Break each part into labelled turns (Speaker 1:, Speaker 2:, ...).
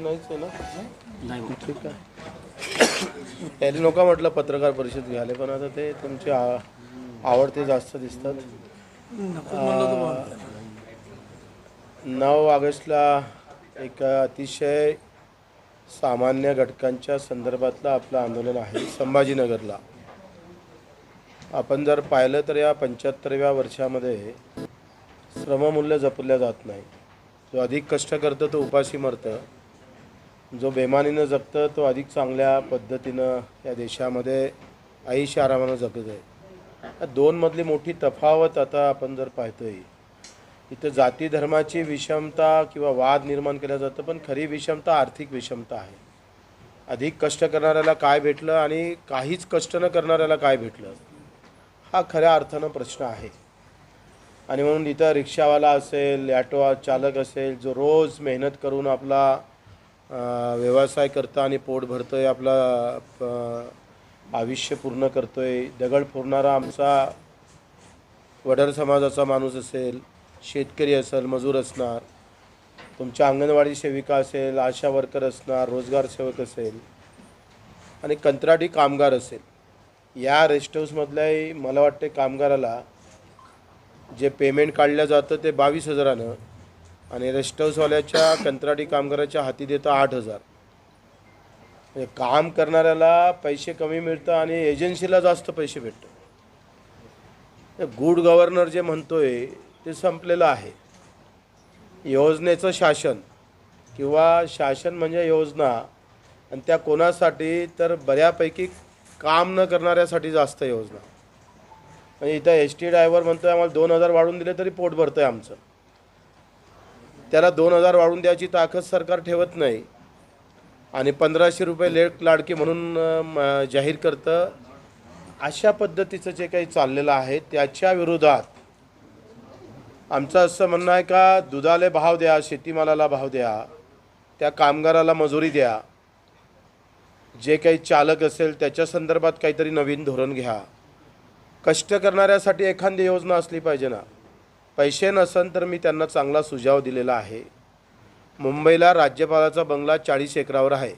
Speaker 1: नाहीच आहे ना? ठीक आहे. त्याला नका म्हटलं पत्रकार परिषद घ्यायला पण आता ते तुमचे आ- आवडते जास्त दिसतात. अं, नऊ ऑगस्टला एक अतिशय सामान्य घटकांच्या संदर्भातलं आपलं आंदोलन आहे संभाजीनगरला. आपण जर पाहिलं तर या पंच्याहत्तरव्या वर्षामध्ये श्रममूल्य जपलं जात नाही. जो अधिक कष्ट करतो तो उपाशी मरतं. जो बेमानीनं जगतं तो अधिक चांगल्या पद्धतीनं या देशामध्ये आयुष्य आरामानं जगत आहे. दोनमधली मोठी तफावत आता आपण जर पाहतोय इथं जाती धर्माची विषमता किंवा वाद निर्माण केला जातं पण खरी विषमता आर्थिक विषमता आहे. अधिक कष्ट करणाऱ्याला काय भेटलं आणि काहीच कष्ट न करणाऱ्याला काय भेटलं हा खऱ्या अर्थानं प्रश्न आहे. आणि म्हणून इथं रिक्षावाला असेल ॲटो चालक असेल जो रोज मेहनत करून आपला व्यवसाय करतो आणि पोट भरतो आहे आपला आयुष्य पूर्ण करतो आहे दगड फोडणारा आमचा वडर समाजाचा माणूस असेल शेतकरी असेल मजूर असणार तुमच्या अंगणवाडी सेविका असेल आशा वर्कर असणार रोजगार सेवक असेल आणि कंत्राटी कामगार असेल. या रेस्ट हाऊसमधल्याही मला वाटते कामगाराला जे पेमेंट काढलं जातं ते बावीस हजारानं आणि रेस्ट हाऊसवाल्याच्या कंत्राटी कामगाराच्या हाती देतं आठ हजार. म्हणजे काम करणाऱ्याला पैसे कमी मिळतं आणि एजन्सीला जास्त पैसे भेटतं. गुड गव्हर्नर जे म्हणतोय ते संपलेलं आहे. योजनेचं शासन किंवा शासन म्हणजे योजना आणि त्या कोणासाठी तर बऱ्यापैकी काम न करणाऱ्यासाठी जास्त योजना. म्हणजे इथं एस टी ड्रायव्हर म्हणतोय आम्हाला दोन हजार वाढून दिले तरी पोट भरतं आहे आमचं. त्याला दोन हजार वाढून द्यायची ताकद सरकार ठेवत नाही. आणि पंधराशे रुपये लेट लाडकी म्हणून म- जाहीर करतं. अशा पद्धतीचं जे काही चाललेलं आहे त्याच्या विरोधात आमचं असं म्हणणं आहे का दुधाले भाव द्या शेतीमालाला भाव द्या त्या कामगाराला मजुरी द्या. जे काही चालक असेल त्याच्या संदर्भात काहीतरी नवीन धोरण घ्या. कष्ट करणाऱ्यासाठी एखादी योजना असली पाहिजे ना. पैसे नसन तर मी त्यांना चांगला सुझाव दिलेला आहे. मुंबईला राज्यपालाचा बंगला चाळीस एकरावर आहे.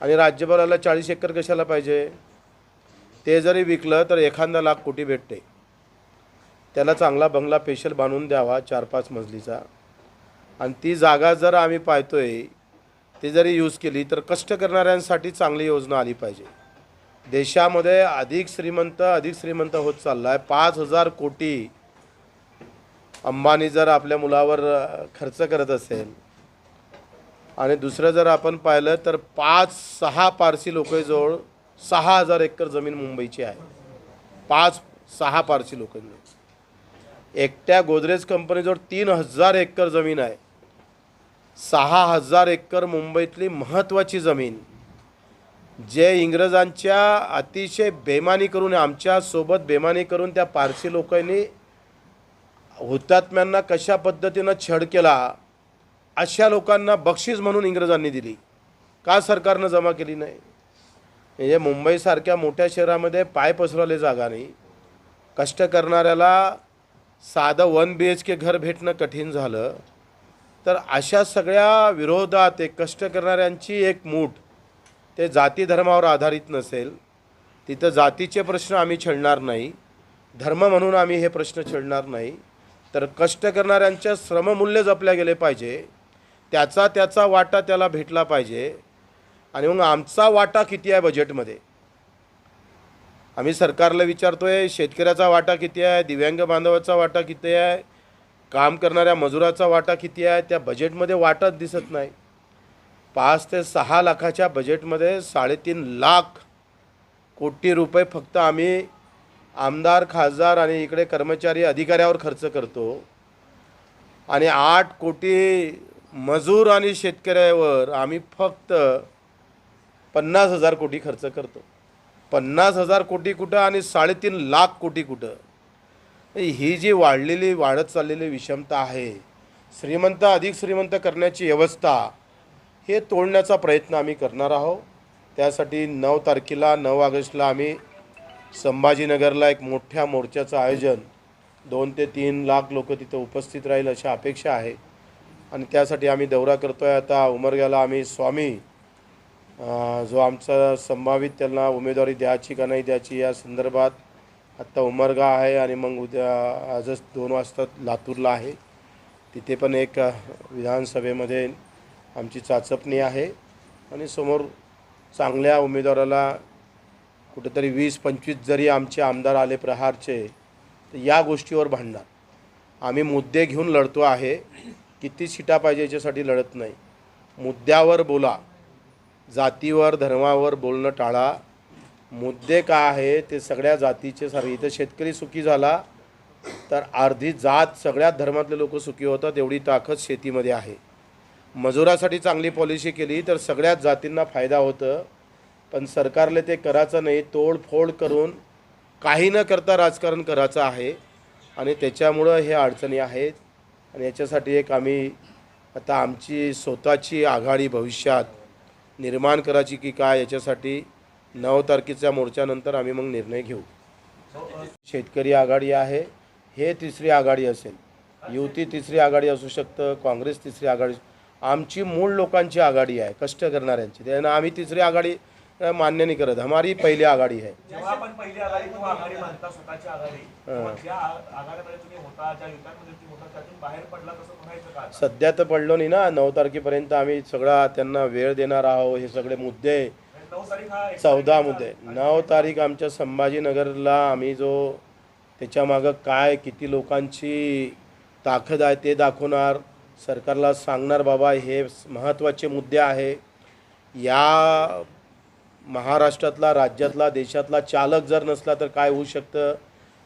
Speaker 1: आणि राज्यपालाला चाळीस एकर कशाला पाहिजे? ते जरी विकलं तर एखादा लाख कोटी भेटते. त्याला चांगला बंगला पेशल बांधून द्यावा चार पाच मजलीचा. आणि ती जागा जर आम्ही पाहतोय ती जरी यूज केली तर कष्ट करणाऱ्यांसाठी चांगली योजना आली पाहिजे. देशामध्ये अधिक श्रीमंत अधिक श्रीमंत होत चालला आहे पाच हजार कोटी अंबानी जर आपल्या मुलावर खर्च करत असेल आणि दुसरं जर आपण पाहिलं तर पाच सहा पारसी लोकांजवळ सहा हजार एकर जमीन मुंबईची आहे. पाच सहा पारसी लोकांजवळ एकट्या गोदरेज कंपनीजवळ तीन हजार एकर जमीन आहे. सहा हजार एकर मुंबईतली महत्त्वाची जमीन जे इंग्रजांच्या अतिशय बेमानी करून आमच्यासोबत बेमानी करून त्या पारसी लोकांनी हुतात्म्यांना कशा पद्धतीनं छळ केला अशा लोकांना बक्षीस म्हणून इंग्रजांनी दिली. का सरकारनं जमा केली नाही? म्हणजे मुंबईसारख्या मोठ्या शहरामध्ये पाय पसरवले जागा नाही. कष्ट करणाऱ्याला साधं वन बी एच के घर भेटणं कठीण झालं. तर अशा सगळ्या विरोधात एक कष्ट करणाऱ्यांची एक मूठ ते जाती धर्मावर आधारित नसेल. तिथं जातीचे प्रश्न आम्ही छेडणार नाही. धर्म म्हणून आम्ही हे प्रश्न छेडणार नाही. तर कष्ट करणाऱ्यांचे श्रममूल्य जपल्या गेले पाहिजे. त्याचा त्याचा वाटा त्याला भेटला पाहिजे. आणि मग आमचा वाटा किती आहे बजेटमध्ये आम्ही सरकारला विचारतोय शेतकऱ्याचा वाटा किती आहे? दिव्यांग बांधवाचा वाटा किती आहे? काम करणाऱ्या मजुराचा वाटा किती आहे? त्या बजेटमध्ये वाटाच दिसत नाही. पाच ते सहा लाखाच्या बजेटमध्ये साडेतीन लाख कोटी रुपये फक्त आम्ही आमदार खासदार आणि इकडे कर्मचारी अधिकाऱ्यावर खर्च करतो. आणि आठ कोटी मजूर आणि शेतकऱ्यावर आम्ही फक्त पन्नास हजार कोटी खर्च करतो. पन्नास हजार कोटी कुठं आणि साडेतीन लाख कोटी कुठं? ही जी वाढलेली वाढत चाललेली विषमता आहे श्रीमंत अधिक श्रीमंत करण्याची व्यवस्था हे तोडण्याचा प्रयत्न आम्ही करणार आहोत. त्यासाठी नऊ तारखेला नऊ ऑगस्टला आम्ही संभाजीनगरला एक मोठ्या मोर्चाचं आयोजन दोन ते तीन लाख लोक तिथं उपस्थित राहील अशी अपेक्षा आहे. आणि त्यासाठी आम्ही दौरा करतो आहे आता उमरग्याला आम्ही स्वामी जो आमचा संभावित त्यांना उमेदवारी द्यायची का नाही द्यायची या संदर्भात आत्ता उमरगा आहे आणि मग उद्या आजच दोन वाजता लातूरला आहे. तिथे पण एक विधानसभेमध्ये आमची चाचपणी आहे. आणि समोर चांगल्या उमेदवाराला कुठेतरी वीस पंचवीस जरी आमचे आमदार आले प्रहारचे तर या गोष्टीवर भांडणार. आम्ही मुद्दे घेऊन लढतो आहे किती सीटा पाहिजे याच्यासाठी लढत नाही. मुद्द्यावर बोला. जातीवर धर्मावर बोलणं टाळा. मुद्दे काय आहे ते सगळ्या जातीचे सारे. इथं शेतकरी सुखी झाला तर अर्धी जात सगळ्याच धर्मातले लोक सुखी होतात एवढी ताकद शेतीमध्ये आहे. मजुरासाठी चांगली पॉलिसी केली तर सगळ्याच जातींना फायदा होतं. पण सरकारला ते करायचं नाही तोडफोड करून काही न करता राजकारण करायचं आहे. आणि त्याच्यामुळं हे अडचणी आहेत. आणि याच्यासाठी एक आम्ही आता आमची स्वतःची आघाडी भविष्यात निर्माण करायची की काय याच्यासाठी नऊ तारखेच्या मोर्चानंतर आम्ही मग निर्णय घेऊ. शेतकरी आघाडी आहे हे तिसरी आघाडी असेल. युती तिसरी आघाडी असू शकतं काँग्रेस तिसरी आघाडी. आमची मूळ लोकांची आघाडी आहे कष्ट करणाऱ्यांची. त्यानं आम्ही तिसरी आघाडी मान्य नाही करत. हमारी पहिली आघाडी आहे? सध्या तर पडलो नाही ना. नऊ तारखेपर्यंत आम्ही सगळा त्यांना वेळ देणार आहोत. हे सगळे मुद्दे.
Speaker 2: एक-
Speaker 1: चौदा मुद्दे. नऊ तारीख आमच्या संभाजीनगरला आम्ही जो त्याच्यामागं काय किती लोकांची ताकद आहे ते दाखवणार. सरकारला सांगणार बाबा हे महत्त्वाचे मुद्दे आहे. या महाराष्ट्रातला राज्यातला देशातला चालक जर नसला तर काय होऊ शकतं?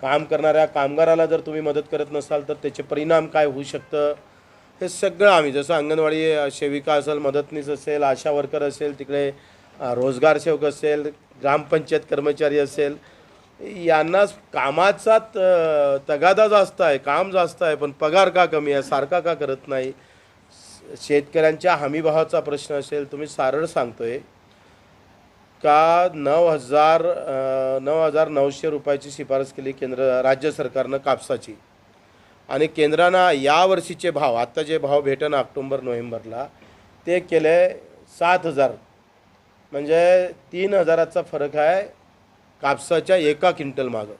Speaker 1: काम करणाऱ्या कामगाराला जर तुम्ही मदत करत नसाल तर त्याचे परिणाम काय होऊ शकतं? हे सगळं आम्ही जसं अंगणवाडी सेविका असेल मदतनीस असेल आशा वर्कर असेल तिकडे रोजगार सेवक असेल ग्रामपंचायत कर्मचारी असेल यांना कामाचा त- तगादा जास्त आहे काम जास्त आहे पण पगार का कमी आहे सारखा का करत नाही? शेतकऱ्यांच्या हमीभावाचा प्रश्न असेल तुम्ही सरळ सांगतोय. का नऊ हजार नऊ हजार नऊशे रुपयाची शिफारस केली केंद्र राज्य सरकारनं कापसाची. आणि केंद्रानं यावर्षीचे भाव आत्ता जे भाव भेटन ऑक्टोंबर नोव्हेंबरला ते केले सात हजार. म्हणजे तीन हजाराचा फरक आहे कापसाच्या एका क्विंटल मागं.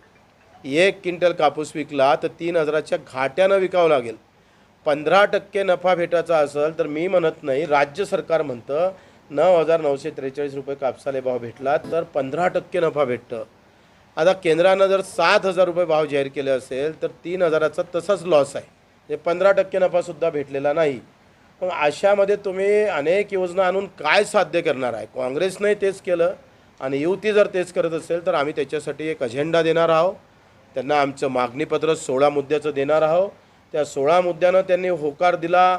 Speaker 1: एक क्विंटल कापूस विकला तर तीन हजाराच्या घाट्यानं विकावं लागेल. पंधरा टक्के नफा भेटायचा असेल तर मी म्हणत नाही राज्य सरकार म्हणतं नऊ हजार नऊशे त्रेचाळीस रुपये कापसाले भाव भेटला तर पंधरा टक्के नफा भेटतं. आता केंद्रानं जर सात हजार रुपये भाव जाहीर केले असेल तर तीन हजाराचा तसाच लॉस आहे. म्हणजे पंधरा टक्के नफासुद्धा भेटलेला नाही. मग अशामध्ये तुम्ही अनेक योजना आणून काय साध्य करणार आहे? काँग्रेसने तेच केलं आणि युती जर तेच करत असेल तर आम्ही त्याच्यासाठी एक अजेंडा देणार आहोत. त्यांना आमचं मागणीपत्र सोळा मुद्द्याचं देणार आहोत. त्या सोळा मुद्द्यानं त्यांनी होकार दिला.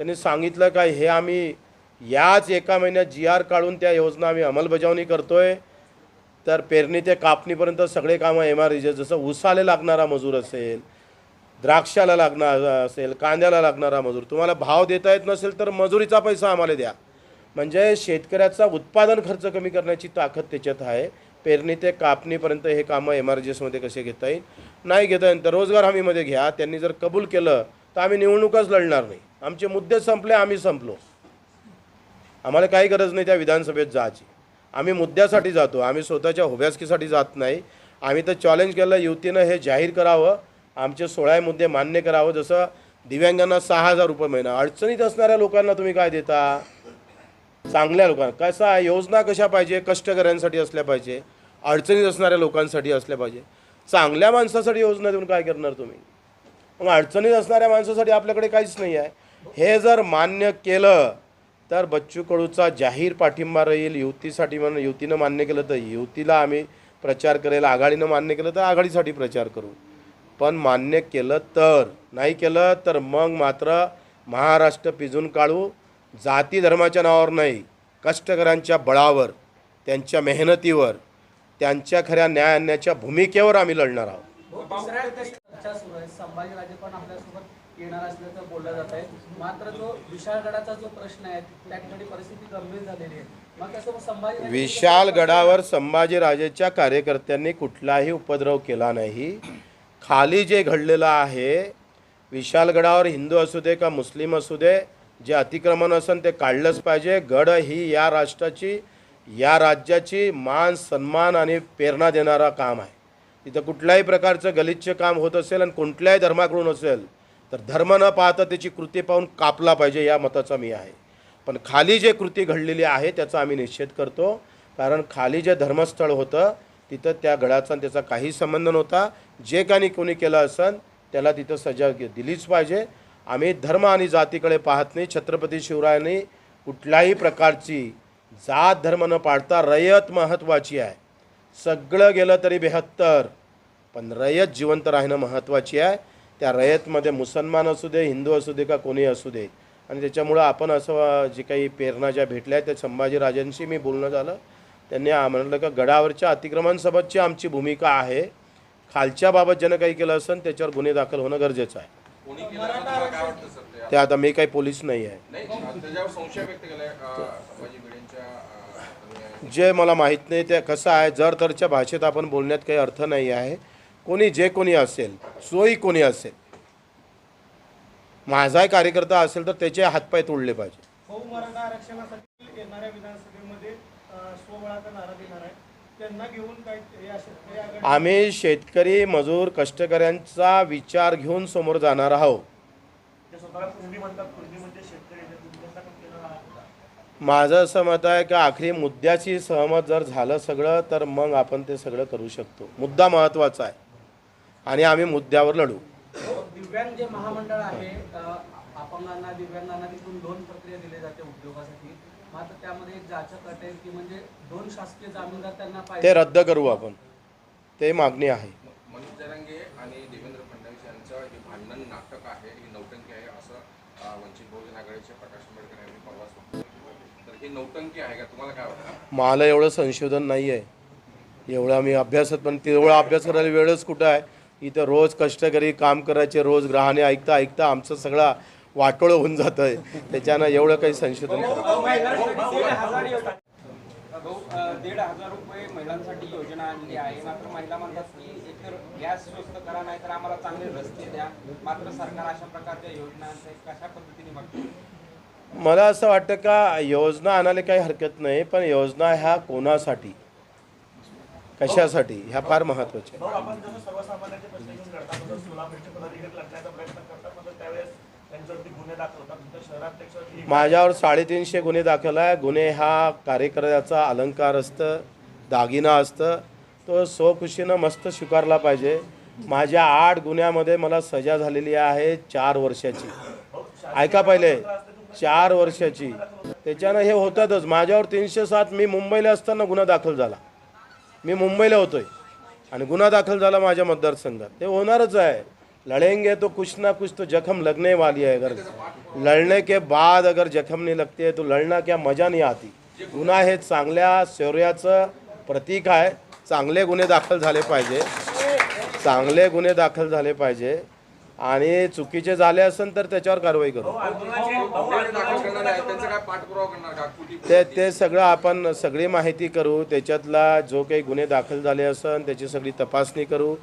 Speaker 1: त्यांनी सांगितलं काय हे आम्ही याच एका महिन्यात जी आर काढून त्या योजना आम्ही अंमलबजावणी करतो आहे तर पेरणी ते कापणीपर्यंत सगळे कामं एम आर जसं उसाले लागणारा मजूर असेल द्राक्षाला लागणार असेल कांद्याला लागणारा मजूर तुम्हाला भाव देता येत नसेल तर मजुरीचा पैसा आम्हाला द्या. म्हणजे शेतकऱ्याचा उत्पादन खर्च कमी करण्याची ताकद त्याच्यात आहे. पेरणी ते कापणीपर्यंत हे कामं एम आरमध्ये कसे घेता येईल? नाही घेता येईल तर रोजगार हमीमध्ये घ्या. त्यांनी जर कबूल केलं तर आम्ही निवडणूकच लढणार नाही. आमचे मुद्दे संपले आम्ही संपलो. आम्हाला काही गरज नाही त्या विधानसभेत जायची. आम्ही मुद्द्यासाठी जातो. आम्ही स्वतःच्या हुब्यासकीसाठी जात नाही. आम्ही तर चॅलेंज केलं युतीनं हे जाहीर करावं. आमचे सोळा मुद्दे मान्य करावं. जसं दिव्यांगांना सहा हजार रुपये महिना. अडचणीत असणाऱ्या लोकांना तुम्ही काय देता? चांगल्या लोकांना. कसं आहे? योजना कशा पाहिजे? कष्टकऱ्यांसाठी असल्या पाहिजे. अडचणीत असणाऱ्या लोकांसाठी असल्या पाहिजे. चांगल्या माणसासाठी योजना देऊन काय करणार तुम्ही? मग अडचणीत असणाऱ्या माणसासाठी आपल्याकडे काहीच नाही आहे. हे जर मान्य केलं तर बच्चू कडूचा जाहीर पाठिंबा राहील. युतीसाठी म्हणून युतीनं मान्य केलं तर युतीला आम्ही प्रचार करेल आघाडीनं मान्य केलं तर आघाडीसाठी प्रचार करू. पण मान्य केलं तर नाही केलं तर मग मात्र महाराष्ट्र पिजून काढू. जाती धर्माच्या नावावर नाही कष्टकऱ्यांच्या बळावर त्यांच्या मेहनतीवर त्यांच्या खऱ्या न्याय आणण्याच्या भूमिकेवर आम्ही लढणार आहोत.
Speaker 3: येणार असल्याचं बोललं जात आहे. मात्र जो विशाळगडाचा जो प्रश्न आहे त्या ठिकाणी परिस्थिती गंभीर झालेली आहे. मग कसं संभाजी
Speaker 1: विशालगडावर संभाजीराजेच्या कार्यकर्त्यांनी कुठलाही उपद्रव केला नाही. खाली जे घडलेलं आहे विशालगडावर हिंदू असू दे का मुस्लिम असू दे जे अतिक्रमण असेल ते काढलंच पाहिजे. गड ही या राष्ट्राची या राज्याची मान सन्मान आणि प्रेरणा देणारा काम आहे. तिथं कुठल्याही प्रकारचं गलिच्छ काम होत असेल आणि कुठल्याही धर्माकडून असेल तर धर्म न पाहता त्याची कृती पाहून कापला पाहिजे या मताचा मी आहे. पण खाली जे कृती घडलेली आहे त्याचा आम्ही निषेध करतो. कारण खाली जे धर्मस्थळ होतं तिथं त्या गडाचा आणि त्याचा काही संबंध नव्हता. जे काही कोणी केलं असेल त्याला तिथं सजा दिलीच पाहिजे. आम्ही धर्म आणि जातीकडे पाहत नाही. छत्रपती शिवरायांनी कुठल्याही प्रकारची जात धर्म न पाळता रयत महत्त्वाची आहे. सगळं गेलं तरी बेहत्तर. पण रयत जिवंत राहणं महत्त्वाची आहे. त्या रयतमध्ये मुसलमान असू दे हिंदू असू दे का कोणी असू दे. आणि त्याच्यामुळं आपण असं जे काही प्रेरणा ज्या भेटल्या त्या संभाजीराजांशी मी बोलणं झालं. त्यांनी म्हणलं का गडावरच्या अतिक्रमणसोबतची आमची भूमिका आहे. खालच्या बाबत ज्यानं काही केलं असेल त्याच्यावर गुन्हे दाखल होणं गरजेचं आहे.
Speaker 4: ते
Speaker 1: आता मी काही पोलीस नाही आहे. जे मला माहीत नाही ते कसं आहे जर तरच्या भाषेत आपण बोलण्यात काही अर्थ नाही आहे कोणी जे कोणी असेल सोयी कोणी असेल माझाही कार्यकर्ता असेल तर त्याचे हातपाय तोडले पाहिजे.
Speaker 5: भाऊ मराठा आरक्षणासाठी येणाऱ्या विधानसभेमध्ये अ, स्वबळाचा नारा देणार आहे. त्यांना घेऊन काय हे
Speaker 1: आम्ही शेतकरी मजूर कष्टकऱ्यांचा विचार घेऊन समोर जाणार आहोत.
Speaker 2: म्हणजे?
Speaker 1: माझं असं मत आहे की आखरी मुद्द्याची सहमत जर झालं सगळं तर मग आपण ते सगळं करू शकतो. मुद्दा महत्त्वाचा आहे. आणि आम्ही मुद्द्यावर लढू.
Speaker 3: दिव्यांग जे महामंडळ आहे अपंगांना दिव्यांगांना तिथून लोन प्रक्रिया दिली जाते उद्योगासाठी. मात्र त्यामध्ये एक जाचक अट आहे की म्हणजे दोन शासकीय जामीनदार त्यांना
Speaker 1: ते रद्द करू आपण. ते मागणी आहे.
Speaker 4: मनीष जरांगे आणि देवेंद्र फडणवीस यांचं हे भांडण नाटक आहे ही नौटंकी आहे असं वंचित बहुजन आघाडीचे प्रकाश आंबेडकर यांनी परवा सांगितलं. तर ही नौटंकी आहे का? तुम्हाला काय वाटतं?
Speaker 1: मला एवढं संशोधन नाही आहे एवढं आम्ही अभ्यासात पण तेवढा अभ्यास करायला वेळच कुठं आहे? इथं रोज कष्टकरी काम करायचे रोज ग्रहाने ऐकता ऐकता आमचं सगळा वाटोळं होऊन जातं आहे त्याच्यानं एवढं काही संशोधन
Speaker 6: दीड हजार रुपये महिलांसाठी योजना आणली आहे मात्र महिला म्हणतात की एकतर गॅस स्वस्त करा नाही तर आम्हाला चांगले रस्ते द्या मात्र सरकार अशा प्रकारच्या योजनांचे कशा पद्धतीने बघते
Speaker 1: मला असं वाटतं का योजना आणायला काही हरकत नाही पण योजना ह्या कोणासाठी? कशासाठी? ह्या फार
Speaker 2: शहराध्यक्ष
Speaker 1: माझ्यावर साडेतीनशे गुन्हे दाखल आहे. गुन्हे हा कार्यकर्त्याचा अलंकार असतं दागिना असतं. तो स्वखुशीनं मस्त स्वीकारला पाहिजे. माझ्या आठ गुन्ह्यामध्ये मला सजा झालेली आहे चार वर्षाची. ऐका पहिले. चार वर्षाची. त्याच्यानं हे होतातच. माझ्यावर तीनशे सात मी मुंबईला असताना गुन्हा दाखल झाला. मी मुंबईला होतोय. आणि गुन्हा दाखल झाला माझ्या मतदारसंघात. ते होणारच आहे. लड़ेंगे तो कुछ ना कुछ तो जख्म लगने वाली है अगर लड़ने के बाद अगर जखम नहीं लगती है तो लढणं क्या मजा नाही आती. गुन्हा हे चांगल्या शौर्याचं प्रतीक आहे. चांगले गुन्हे दाखल झाले पाहिजे. चांगले गुन्हे दाखल झाले पाहिजे. आणि चुकीचे झाले असेल तर त्याच्यावर कारवाई करू. ते ते सगळं आपण सगळी माहिती करू त्याच्यातला जो काही गुन्हे दाखल झाले असन त्याची सगळी तपासणी करू.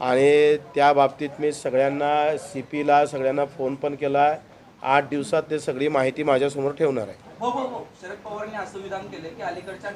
Speaker 1: आणि त्या बाबतीत मी सगळ्यांना सी पीला सगळ्यांना फोन पण केला. आठ दिवसात ते सगळी माहिती माझ्यासमोर ठेवणार आहे.
Speaker 7: हो हो हो. शरद पवारांनी असं विधान केले की अलीकडच्या